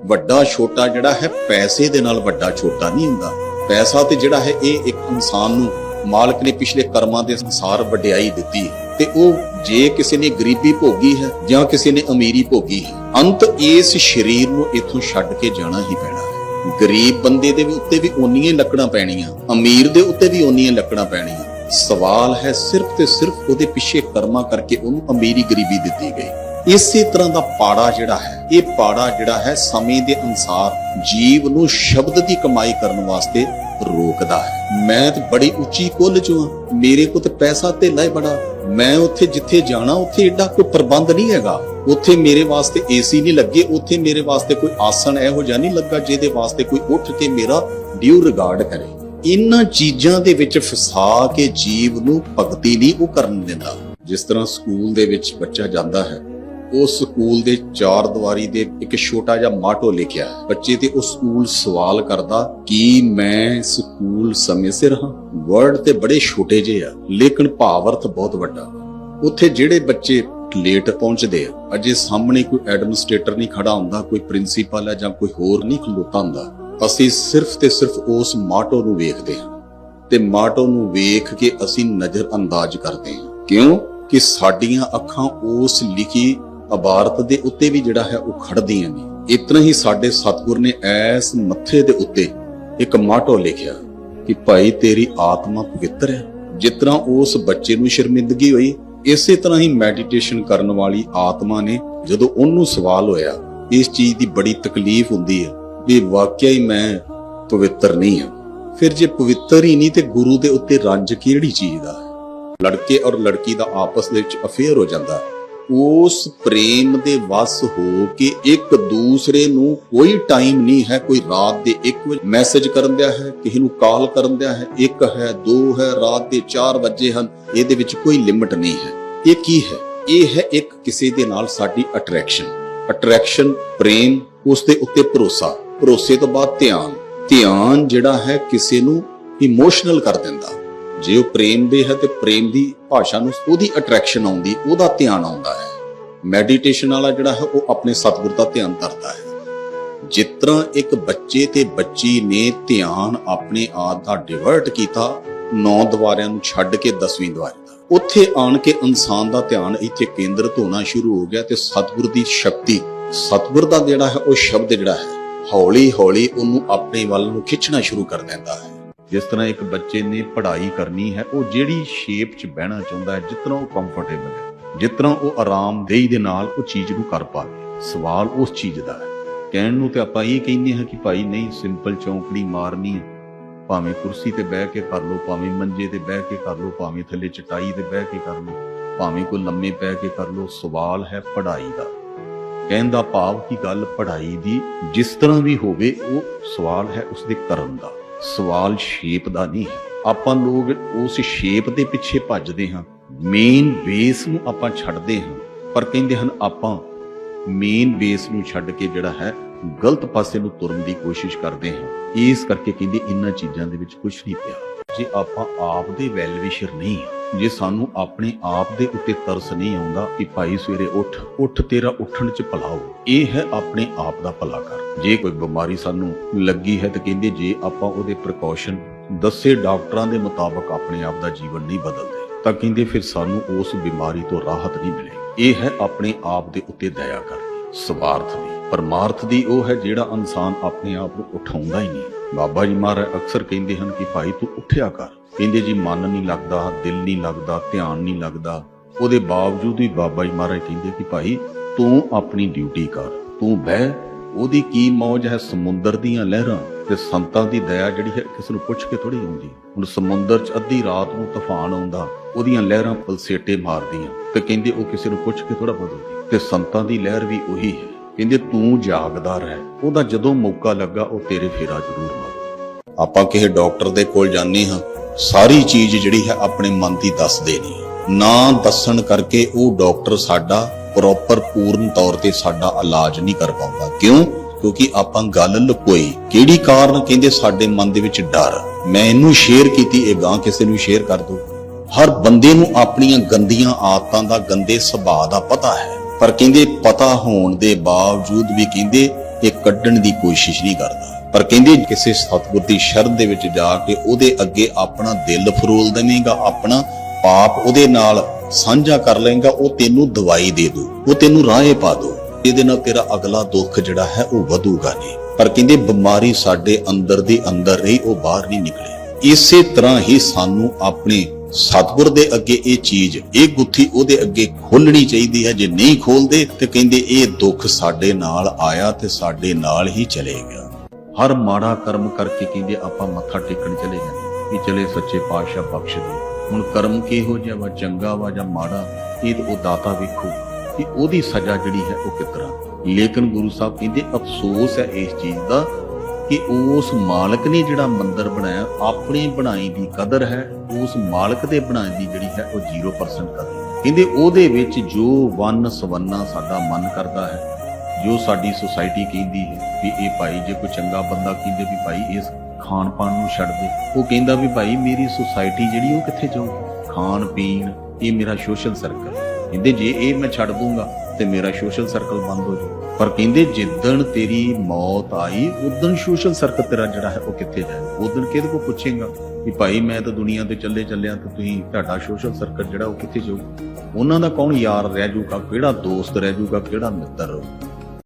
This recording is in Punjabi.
ਵੱਡਾ ਛੋਟਾ ਜਿਹੜਾ ਹੈ, ਪੈਸੇ ਦੇ ਨਾਲ ਵੱਡਾ ਛੋਟਾ ਨਹੀਂ ਹੁੰਦਾ। ਪੈਸਾ ਤੇ ਜਿਹੜਾ ਹੈ, ਇਹ ਇੱਕ ਇਨਸਾਨ ਨੂੰ ਮਾਲਕ ਨੇ ਪਿਛਲੇ ਕਰਮਾਂ ਦੇ ਅਨੁਸਾਰ ਵਡਿਆਈ ਦਿੱਤੀ ਤੇ ਉਹ ਜੇ ਕਿਸੇ ਨੇ ਗਰੀਬੀ ਭੋਗੀ ਹੈ ਜਾਂ ਕਿਸੇ ਨੇ ਅਮੀਰੀ ਭੋਗੀ ਹੈ, ਅੰਤ ਇਸ ਸਰੀਰ ਨੂੰ ਇਥੋਂ ਛੱਡ ਕੇ ਜਾਣਾ ਹੀ ਪੈਣਾ ਹੈ। ਗਰੀਬ ਬੰਦੇ ਦੇ ਵੀ ਉੱਤੇ ਵੀ ਓਨੀਆਂ ਲੱਕੜਾਂ ਪੈਣੀਆਂ, ਅਮੀਰ ਦੇ ਉੱਤੇ ਵੀ ਓਨੀਆਂ ਲੱਕੜਾਂ ਪੈਣੀਆਂ। ਸਵਾਲ ਹੈ, ਸਿਰਫ ਤੇ ਸਿਰਫ ਉਹਦੇ ਪਿੱਛੇ ਕਰਮਾਂ ਕਰਕੇ ਉਹਨੂੰ ਅਮੀਰੀ ਗਰੀਬੀ ਦਿੱਤੀ ਗਈ। ਇਸੇ ਤਰ੍ਹਾਂ ਦਾ ਪਾੜਾ ਜਿਹੜਾ ਹੈ, ਇਹ ਪਾੜਾ ਜਿਹੜਾ ਹੈ ਸਮੇਂ ਦੇ ਅਨਸਾਰ ਜੀਵ ਨੂੰ ਸ਼ਬਦ ਦੀ ਕਮਾਈ ਕਰਨ ਵਾਸਤੇ ਰੋਕਦਾ ਹੈ। ਮੈਂ ਤੇ ਬੜੀ ਉੱਚੀ ਕੁੱਲ ਚੋਂ ਹਾਂ। ਮੇਰੇ ਕੋਲ ਤੇ ਪੈਸਾ ਤੇ ਲੈ ਬੜਾ। ਮੈਂ ਉੱਥੇ ਜਿੱਥੇ ਜਾਣਾ, ਉੱਥੇ ਏਡਾ ਕੋਈ ਪ੍ਰਬੰਧ ਨਹੀਂ ਹੈਗਾ। ਉੱਥੇ ਮੇਰੇ ਵਾਸਤੇ ਏਸੀ ਨਹੀਂ ਲੱਗੇ, ਉੱਥੇ ਮੇਰੇ ਵਾਸਤੇ ਕੋਈ ਆਸਣ ਇਹੋ ਜਿਹਾ ਨਹੀਂ ਲੱਗਾ, ਜਿਹਦੇ ਵਾਸਤੇ ਕੋਈ ਉੱਠ ਕੇ ਮੇਰਾ ਡਿਊ ਰਿਗਾਰਡ ਕਰੇ। ਇਹਨਾਂ ਚੀਜ਼ਾਂ ਦੇ ਵਿੱਚ ਫਸਾ ਕੇ ਜੀਵ ਨੂੰ ਭਗਤੀ ਨਹੀਂ ਉਹ ਕਰਨ ਦਿੰਦਾ। ਜਿਸ ਤਰ੍ਹਾਂ ਸਕੂਲ ਦੇ ਵਿੱਚ ਬੱਚਾ ਜਾਂਦਾ ਹੈ ਉਹ ਸਕੂਲ ਦੇ ਚਾਰ ਦੀਵਾਰੀ ਦੇ ਇੱਕ ਛੋਟਾ ਜਿਹਾ ਮਾਟੋ ਲਿਖਿਆ ਬੱਚੇ ਤੇ ਉਹ ਸਕੂਲ ਸਵਾਲ ਕਰਦਾ, ਕਿ ਮੈਂ ਸਕੂਲ ਸਮੇਂ ਸਿਰ ਹਾਂ? ਵਰਡ ਤੇ ਬੜੇ ਛੋਟੇ ਜਿਹੇ ਆ, ਲੇਕਿਨ ਭਾਵ ਬਹੁਤ ਵੱਡਾ। ਉੱਥੇ ਜਿਹੜੇ ਬੱਚੇ ਲੇਟ ਪਹੁੰਚਦੇ ਆ, ਅਜੇ ਸਾਹਮਣੇ ਕੋਈ ਐਡਮਿਨਿਸਟ੍ਰੇਟਰ ਨਹੀਂ ਖੜਾ ਹੁੰਦਾ, ਕੋਈ ਪ੍ਰਿੰਸੀਪਲ ਹੈ ਜਾਂ ਕੋਈ ਹੋਰ ਨਹੀਂ ਖਲੋਤਾ ਹੁੰਦਾ, ਅਸੀਂ ਸਿਰਫ ਤੇ ਸਿਰਫ ਉਸ ਮਾਟੋ ਨੂੰ ਵੇਖਦੇ ਹਾਂ। ਤੇ ਮਾਟੋ ਨੂੰ ਵੇਖ ਕੇ ਅਸੀਂ ਨਜ਼ਰ ਅੰਦਾਜ਼ ਕਰਦੇ ਹਾਂ। ਕਿਉਂ? ਕਿ ਸਾਡੀਆਂ ਅੱਖਾਂ ਉਸ ਲਿਖੀ ਇਬਾਰਤ ਦੇ ਉੱਤੇ ਵੀ ਜਿਹੜਾ ਹੈ ਉਹ ਖੜਦੀਆਂ ਨੇ। ਇਤਨਾ ਹੀ ਸਾਡੇ ਸਤਿਗੁਰ ਨੇ ਐਸ ਮੱਥੇ ਦੇ ਉੱਤੇ ਇੱਕ ਮਾਟੋ ਲਿਖਿਆ ਕਿ ਭਾਈ ਤੇਰੀ ਆਤਮਾ ਪਵਿੱਤਰ ਹੈ। ਜਿਤਨਾ ਉਸ ਬੱਚੇ ਨੂੰ ਸ਼ਰਮਿੰਦਗੀ ਹੋਈ, ਇਸੇ ਤਰ੍ਹਾਂ ਹੀ ਮੈਡੀਟੇਸ਼ਨ ਕਰਨ ਵਾਲੀ ਆਤਮਾ ਨੇ ਜਦੋਂ ਉਹਨੂੰ ਸਵਾਲ ਹੋਇਆ, ਇਸ ਚੀਜ਼ ਦੀ ਬੜੀ ਤਕਲੀਫ ਹੁੰਦੀ ਹੈ ਵੀ ਵਾਕਿਆ ਹੀ ਮੈਂ ਪਵਿੱਤਰ ਨਹੀਂ ਹਾਂ। ਫਿਰ ਜੇ ਪਵਿੱਤਰ ਹੀ ਨਹੀਂ ਤੇ ਗੁਰੂ ਦੇ ਉੱਤੇ ਰੰਜ ਕਿਹੜੀ ਚੀਜ਼ ਦਾ ਹੈ? ਲੜਕੇ ਔਰ ਲੜਕੀ ਦਾ ਆਪਸ ਦੇ ਵਿੱਚ ਅਫੇਅਰ ਹੋ ਜਾਂਦਾ। ਹੈ ਉਸ ਪ੍ਰੇਮ ਦੇ ਵਸ ਹੋ ਕੇ ਇੱਕ ਦੂਸਰੇ ਨੂੰ ਕੋਈ ਟਾਈਮ ਨਹੀਂ ਹੈ, ਕੋਈ ਰਾਤ ਦੇ 1 ਵਜੇ ਮੈਸੇਜ ਕਰਨ ਦਿਆ ਹੈ, ਕਿਸੇ ਨੂੰ ਕਾਲ ਕਰਨ ਦਿਆ ਹੈ, ਇੱਕ ਹੈ, ਦੋ ਹੈ, ਰਾਤ ਦੇ 4 ਵਜੇ ਹਨ, ਇਹਦੇ ਵਿੱਚ ਕੋਈ ਲਿਮਟ ਨਹੀਂ ਹੈ। ਇਹ ਕੀ ਹੈ? ਇਹ ਹੈ ਇੱਕ ਕਿਸੇ ਦੇ ਨਾਲ ਸਾਡੀ ਅਟਰੈਕਸ਼ਨ ਅਟਰੈਕਸ਼ਨ ਪ੍ਰੇਮ, ਉਸ ਦੇ ਉੱਤੇ ਭਰੋਸਾ। ਭਰੋਸੇ ਤੋਂ ਬਾਅਦ ਧਿਆਨ। ਧਿਆਨ ਜਿਹੜਾ ਹੈ ਕਿਸੇ ਨੂੰ ਇਮੋਸ਼ਨਲ ਕਰ ਦਿੰਦਾ। ਜੇ ਉਹ ਪ੍ਰੇਮ ਦੇ ਹੈ ਤੇ ਪ੍ਰੇਮ ਦੀ ਭਾਸ਼ਾ ਨੂੰ ਉਹਦੀ ਅਟਰੈਕਸ਼ਨ ਆਉਂਦੀ, ਉਹਦਾ ਧਿਆਨ ਆਉਂਦਾ ਹੈ। ਮੈਡੀਟੇਸ਼ਨ ਵਾਲਾ ਜਿਹੜਾ ਹੈ, ਉਹ ਆਪਣੇ ਸਤਿਗੁਰ ਦਾ ਧਿਆਨ ਧਰਦਾ ਹੈ। ਜਿਸ ਤਰ੍ਹਾਂ ਇੱਕ ਬੱਚੇ ਤੇ ਬੱਚੀ ਨੇ ਧਿਆਨ ਆਪਣੇ ਆਪ ਦਾ ਡਿਵਰਟ ਕੀਤਾ, ਨੌ ਦੁਆਰਿਆਂ ਨੂੰ ਛੱਡ ਕੇ 10ਵੀਂ ਦੁਆਰੇ ਦਾ। ਉੱਥੇ ਆਣ ਕੇ ਇਨਸਾਨ ਦਾ ਧਿਆਨ ਇੱਥੇ ਕੇਂਦਰਿਤ ਹੋਣਾ ਸ਼ੁਰੂ ਹੋ ਗਿਆ ਤੇ ਸਤਿਗੁਰ ਦੀ ਸ਼ਕਤੀ, ਸਤਿਗੁਰ ਦਾ ਜਿਹੜਾ ਹੈ, ਉਹ ਸ਼ਬਦ ਜਿਹੜਾ ਹੈ ਹੌਲੀ ਹੌਲੀ ਉਹਨੂੰ ਆਪਣੇ ਵੱਲ ਨੂੰ ਖਿੱਚਣਾ ਸ਼ੁਰੂ ਕਰ ਦਿੰਦਾ ਹੈ। ਜਿਸ ਤਰ੍ਹਾਂ ਇੱਕ ਬੱਚੇ ਨੇ ਪੜ੍ਹਾਈ ਕਰਨੀ ਹੈ, ਉਹ ਜਿਹੜੀ ਸ਼ੇਪ 'ਚ ਬਹਿਣਾ ਚਾਹੁੰਦਾ ਹੈ, ਜਿਸ ਤਰ੍ਹਾਂ ਉਹ ਕੰਫਰਟੇਬਲ ਹੈ, ਜਿਸ ਤਰ੍ਹਾਂ ਉਹ ਆਰਾਮਦੇਹੀ ਦੇ ਨਾਲ ਉਹ ਚੀਜ਼ ਨੂੰ ਕਰ ਪਾਵੇ। ਸਵਾਲ ਉਸ ਚੀਜ਼ ਦਾ ਹੈ। ਕਹਿਣ ਨੂੰ ਤੇ ਆਪਾਂ ਇਹ ਕਹਿੰਦੇ ਹਾਂ ਕਿ ਭਾਈ ਨਹੀਂ ਸਿੰਪਲ ਚੌਂਕੜੀ ਮਾਰਨੀ ਹੈ। ਭਾਵੇਂ ਕੁਰਸੀ ਤੇ ਬਹਿ ਕੇ ਕਰ ਲਓ, ਭਾਵੇਂ ਮੰਜੇ ਤੇ ਬਹਿ ਕੇ ਕਰ ਲਓ, ਭਾਵੇਂ ਥੱਲੇ ਚਟਾਈ ਤੇ ਬਹਿ ਕੇ ਕਰ ਲਓ, ਭਾਵੇਂ ਕੋਈ ਲੰਮੇ ਪੈ ਕੇ ਕਰ ਲਓ, ਸਵਾਲ ਹੈ ਪੜ੍ਹਾਈ ਦਾ। ਕਹਿਣ ਦਾ ਭਾਵ ਕਿ ਗੱਲ ਪੜ੍ਹਾਈ ਦੀ ਜਿਸ ਤਰ੍ਹਾਂ ਵੀ ਹੋਵੇ, ਉਹ ਸਵਾਲ ਹੈ ਉਸ ਦੇ ਕਰਨ ਦਾ। ਸਵਾਲ ਸ਼ੇਪ ਦਾ ਨਹੀਂ। ਹੈ ਆਪਾਂ ਲੋਕ ਉਸ ਸ਼ੇਪ ਦੇ ਪਿੱਛੇ ਭੱਜਦੇ ਹਾਂ। ਮੇਨ ਬੇਸ ਨੂੰ ਆਪਾਂ ਛੱਡਦੇ ਹਾਂ। ਪਰ ਕਹਿੰਦੇ ਹਨ ਆਪਾਂ ਮੇਨ ਬੇਸ ਨੂੰ ਛੱਡ ਕੇ ਜਿਹੜਾ ਹੈ ਗਲਤ ਪਾਸੇ ਨੂੰ ਤੁਰਨ ਦੀ ਕੋਸ਼ਿਸ਼ ਕਰਦੇ ਹਾਂ। ਇਸ ਕਰਕੇ ਕਹਿੰਦੇ ਇਹਨਾਂ ਚੀਜ਼ਾਂ ਦੇ ਵਿੱਚ ਕੁਝ ਨਹੀਂ ਪਿਆ। ਜੇ ਆਪਾਂ ਆਪ ਦੇ ਵੈਲਵਿਸ਼ਰ ਨਹੀਂ ਹਾਂ, ਜੇ ਸਾਨੂੰ ਆਪਣੇ ਆਪ ਦੇ ਉੱਤੇ ਤਰਸ ਨਹੀਂ ਆਉਂਦਾ ਕਿ ਭਾਈ ਸਵੇਰੇ ਉੱਠ ਉੱਠ ਤੇਰਾ ਉੱਠਣ ਚ ਭਲਾ ਹੋ ਇਹ ਹੈ ਆਪਣੇ ਆਪ ਦਾ ਭਲਾ ਕਰ ਜੇ ਕੋਈ ਬਿਮਾਰੀ ਸਾਨੂੰ ਲੱਗੀ ਹੈ ਤਾਂ ਕਹਿੰਦੇ ਜੇ ਆਪਾਂ ਉਹਦੇ ਪ੍ਰੀਕਾਸ਼ਨ ਦੱਸੇ ਡਾਕਟਰਾਂ ਦੇ ਮੁਤਾਬਕ ਆਪਣੇ ਆਪ ਦਾ ਜੀਵਨ ਨਹੀਂ ਬਦਲਦੇ, ਤਾਂ ਕਹਿੰਦੇ ਫਿਰ ਸਾਨੂੰ ਉਸ ਬਿਮਾਰੀ ਤੋਂ ਰਾਹਤ ਨਹੀਂ ਮਿਲੇ। ਇਹ ਹੈ ਆਪਣੇ ਆਪ ਦੇ ਉੱਤੇ ਦਇਆ ਕਰਨੀ ਸਵਾਰਥ ਦੀ, ਪਰਮਾਰਥ ਦੀ ਉਹ ਹੈ ਜਿਹੜਾ ਇਨਸਾਨ ਆਪਣੇ ਆਪ ਨੂੰ ਉਠਾਉਂਦਾ ਹੀ ਨਹੀਂ। ਬਾਬਾ ਜੀ ਮਹਾਰਾਜ ਅਕਸਰ ਕਹਿੰਦੇ ਹਨ ਕਿ ਭਾਈ ਤੂੰ ਉੱਠਿਆ ਕਰ। ਕਹਿੰਦੇ ਜੀ, ਮਨ ਨਹੀਂ ਲੱਗਦਾ, ਦਿਲ ਨਹੀਂ ਲੱਗਦਾ, ਧਿਆਨ ਨਹੀਂ ਲੱਗਦਾ। ਉਹਦੇ ਬਾਵਜੂਦ ਵੀ ਬਾਬਾ ਜੀ ਮਹਾਰਾਜ ਕਹਿੰਦੇ ਕਿ ਭਾਈ, ਤੂੰ ਆਪਣੀ ਡਿਊਟੀ ਕਰ, ਤੂੰ ਬਹਿ। ਉਹਦੀ ਕੀ ਮੌਜ ਹੈ? ਸਮੁੰਦਰ ਦੀਆਂ ਲਹਿਰਾਂ ਤੇ ਸੰਤਾਂ ਦੀ ਦਇਆ ਜਿਹੜੀ ਹੈ, ਕਿਸੇ ਨੂੰ ਪੁੱਛ ਕੇ ਥੋੜੀ ਆਉਂਦੀ। ਹੁਣ ਸਮੁੰਦਰ 'ਚ ਅੱਧੀ ਰਾਤ ਨੂੰ ਤੂਫਾਨ ਆਉਂਦਾ, ਉਹਦੀਆਂ ਲਹਿਰਾਂ ਪਲਸੇਟੇ ਮਾਰਦੀਆਂ। ਤੇ ਕਹਿੰਦੇ ਉਹ ਕਿਸੇ ਨੂੰ ਪੁੱਛ ਕੇ ਥੋੜਾ ਬਦਲਦੀ ਤੇ ਸੰਤਾਂ ਦੀ ਲਹਿਰ ਵੀ ਉਹੀ ਹੈ। ਕਹਿੰਦੇ ਤੂੰ ਜਾਗਦਾ ਰਹਿ। ਉਹਦਾ ਜਦੋਂ ਮੌਕਾ ਲੱਗਾ, ਉਹ ਤੇਰੇ ਫੇਰਾ ਜ਼ਰੂਰ ਮਾਰੂ। ਆਪਾਂ ਕਿਸੇ ਡਾਕਟਰ ਦੇ ਕੋਲ ਜਾਂਦੇ ਹਾਂ। ਸਾਰੀ ਚੀਜ਼ ਜਿਹੜੀ ਹੈ ਆਪਣੇ ਮਨ ਦੀ ਦੱਸਦੇ ਨਹੀਂ ਨਾ ਦੱਸਣ ਕਰਕੇ ਉਹ ਡਾਕਟਰ ਸਾਡਾ ਪ੍ਰੋਪਰ ਪੂਰਨ ਤੌਰ ਤੇ ਸਾਡਾ ਇਲਾਜ ਨਹੀਂ ਕਰ ਪਾਉਂਦਾ। ਕਿਉਂ? ਕਿਉਂਕਿ ਆਪਾਂ ਗੱਲ ਲੁਕੋਈ। ਕਿਹੜੀ ਕਾਰਨ ਕਹਿੰਦੇ ਸਾਡੇ ਮਨ ਦੇ ਵਿੱਚ ਡਰ? ਮੈਂ ਇਹਨੂੰ ਸ਼ੇਅਰ ਕੀਤੀ, ਇਹ ਗਾਂ ਕਿਸੇ ਨੂੰ ਸ਼ੇਅਰ ਕਰ ਦੋ। ਹਰ ਬੰਦੇ ਨੂੰ ਆਪਣੀਆਂ ਗੰਦੀਆਂ ਆਦਤਾਂ ਦਾ ਗੰਦੇ ਸੁਭਾਅ ਦਾ ਪਤਾ ਹੈ। ਪਰ ਕਹਿੰਦੇ ਪਤਾ ਹੋਣ ਦੇ ਬਾਵਜੂਦ ਵੀ ਕਹਿੰਦੇ ਇਹ ਕੱਢਣ ਦੀ ਕੋਸ਼ਿਸ਼ ਨਹੀਂ ਕਰਦਾ। ਪਰ ਕਹਿੰਦੇ ਕਿਸੇ ਸਤਿਗੁਰ ਦੀ ਸ਼ਰਨ ਦੇ ਵਿੱਚ ਜਾ ਕੇ ਉਹਦੇ ਅੱਗੇ ਆਪਣਾ ਦਿਲ ਫਰੋਲ ਦੇਵੇਂਗਾ, ਆਪਣਾ ਪਾਪ ਉਹਦੇ ਨਾਲ ਸਾਂਝਾ ਕਰ ਲਏਗਾ, ਉਹ ਤੈਨੂੰ ਦਵਾਈ ਦੇ ਦੂ, ਉਹ ਤੈਨੂੰ ਰਾਹੇ ਪਾ ਦੂ। ਇਹਦੇ ਨਾਲ ਤੇਰਾ ਅਗਲਾ ਦੁੱਖ ਜਿਹੜਾ ਹੈ ਉਹ ਵਧੂਗਾ ਨਹੀਂ। ਪਰ ਕਹਿੰਦੇ ਬਿਮਾਰੀ ਸਾਡੇ ਅੰਦਰ ਦੀ ਅੰਦਰ ਰਹੀ, ਉਹ ਬਾਹਰ ਨਹੀਂ ਨਿਕਲੇ। ਇਸੇ ਤਰ੍ਹਾਂ ਹੀ ਸਾਨੂੰ ਆਪਣੇ ਸਤਿਗੁਰ ਦੇ ਅੱਗੇ ਇਹ ਚੀਜ਼, ਇਹ ਗੁੱਥੀ ਉਹਦੇ ਅੱਗੇ ਖੋਲਣੀ ਚਾਹੀਦੀ ਹੈ। ਜੇ ਨਹੀਂ ਖੋਲਦੇ ਤੇ ਕਹਿੰਦੇ ਇਹ ਦੁੱਖ ਸਾਡੇ ਨਾਲ ਆਇਆ ਤੇ ਸਾਡੇ ਨਾਲ ਹੀ ਚਲੇ ਗਿਆ। ਹਰ ਮਾੜਾ ਕਰਮ ਕਰਕੇ ਕਹਿੰਦੇ ਆਪਾਂ ਮੱਥਾ ਟੇਕਣ ਚਲੇ ਜਾਂਦੇ ਕਿ ਚਲੇ ਸੱਚੇ ਪਾਤਸ਼ਾਹ ਬਖਸ਼ ਦੇ। ਹੁਣ ਕਰਮ ਕਿਹੋ ਜਿਹਾ ਵਾ, ਚੰਗਾ ਵਾ ਜਾਂ ਮਾੜਾ, ਇਹ ਤਾਂ ਉਹ ਦਾਤਾ ਵੇਖੋ। ਕਿ ਉਹਦੀ ਸਜ਼ਾ ਜਿਹੜੀ ਹੈ ਉਹ ਕਿਸ ਲੇਕਿਨ ਗੁਰੂ ਸਾਹਿਬ ਕਹਿੰਦੇ ਅਫਸੋਸ ਹੈ ਇਸ ਚੀਜ਼ ਦਾ ਕਿ ਉਸ ਮਾਲਕ ਨੇ ਜਿਹੜਾ ਮੰਦਰ ਬਣਾਇਆ, ਆਪਣੇ ਬਣਾਈ ਦੀ ਕਦਰ ਹੈ, ਉਸ ਮਾਲਕ ਦੇ ਬਣਾਈ ਦੀ ਜਿਹੜੀ ਹੈ ਉਹ 0% ਕਦਰ। ਕਹਿੰਦੇ ਉਹਦੇ ਵਿੱਚ ਜੋ ਵਨ ਸਵੰਨਾ ਸਾਡਾ ਮਨ ਕਰਦਾ ਹੈ ਜੋ ਸਾਡੀ ਸੁਸਾਇਟੀ ਕਹਿੰਦੀ ਹੈ ਵੀ ਇਹ ਭਾਈ ਜੇ ਕੋਈ ਚੰਗਾ ਬੰਦਾ ਕਹਿੰਦੇ ਵੀ ਭਾਈ ਇਸ ਖਾਣ ਪਾਣ ਨੂੰ ਛੱਡ ਦੇ, ਉਹ ਕਹਿੰਦਾ ਵੀ ਭਾਈ ਮੇਰੀ ਸੁਸਾਇਟੀ ਜਿਹੜੀ ਉਹ ਕਿੱਥੇ ਜਾਊ ਖਾਣ ਪੀਣ ਇਹ ਮੇਰਾ ਸੋਸ਼ਲ ਸਰਕਲ ਕਹਿੰਦੇ ਜੇ ਇਹ ਮੈਂ ਛੱਡ ਦੂੰਗਾ ਤੇ ਮੇਰਾ ਸੋਸ਼ਲ ਸਰਕਲ ਬੰਦ ਹੋ ਜਾਊ ਪਰ ਕਹਿੰਦੇ ਜਿੱਦਣ ਤੇਰੀ ਮੌਤ ਆਈ, ਉਦੋਂ ਸੋਸ਼ਲ ਸਰਕਲ ਤੇਰਾ ਜਿਹੜਾ ਹੈ ਉਹ ਕਿੱਥੇ ਜਾਏ ਉਦੋਂ ਕਿਹਦੇ ਕੋ ਪੁੱਛੇਗਾ ਕਿ ਭਾਈ ਮੈਂ ਤਾਂ ਦੁਨੀਆ ਤੇ ਚੱਲੇ ਚੱਲਿਆ ਤੇ ਤੁਸੀਂ ਤੁਹਾਡਾ ਸੋਸ਼ਲ ਸਰਕਲ ਜਿਹੜਾ ਉਹ ਕਿੱਥੇ ਜਾਊ ਉਹਨਾਂ ਦਾ ਕੌਣ ਯਾਰ ਰਹਿ ਜਾਊਗਾ? ਕਿਹੜਾ ਦੋਸਤ ਰਹਿ ਜਾਊਗਾ? ਕਿਹੜਾ ਮਿੱਤਰ? ਰਹੂ